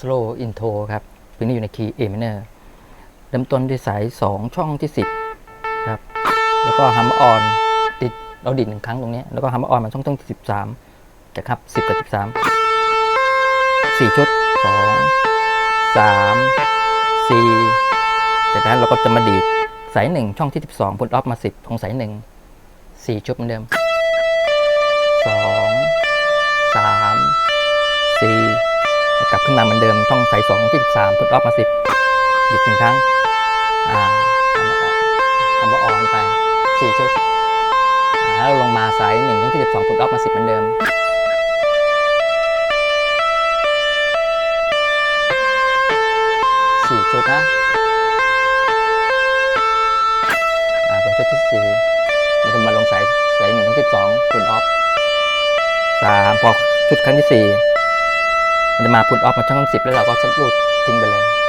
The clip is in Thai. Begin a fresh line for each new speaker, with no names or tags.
สโลอินโทรครับเพลงนี้อยู่ในคีย์ A minor เริ่มต้นด้วยสาย 2 ช่องที่ 10 ครับ แล้วก็ฮัมออนติดเราดิดหนึ่งครั้งตรงนี้ แล้วก็ฮัมออนมาช่องต้องที่ 13จะครับ 10 กับ 13 4 ชุด 2 3 4 จากนั้นเราก็จะมาดีดสาย 1 ช่องที่ 12 พุทออฟมา 10 ของสาย 1 4 ชุดเหมือนเดิม มาเหมือนเดิมช่องสาย2ที่13พุทออฟมา10ดีดหนึ่งครั้งอ่าทำว่าออนไป4ชุดแล้วลงมาสาย1ช่งที่12พุทออฟมา10เหมือนเดิมสี่ชุดนะอ่าตรงชุดที่สี่มันจะมาลงสายสายหนึ่งถึงสิบสองพุนออฟสามพอชุดครั้งที่สี่ มันจะมาพุดออฟมาช่องสิบแล้วเราก็สรุดทิ้งไปเลย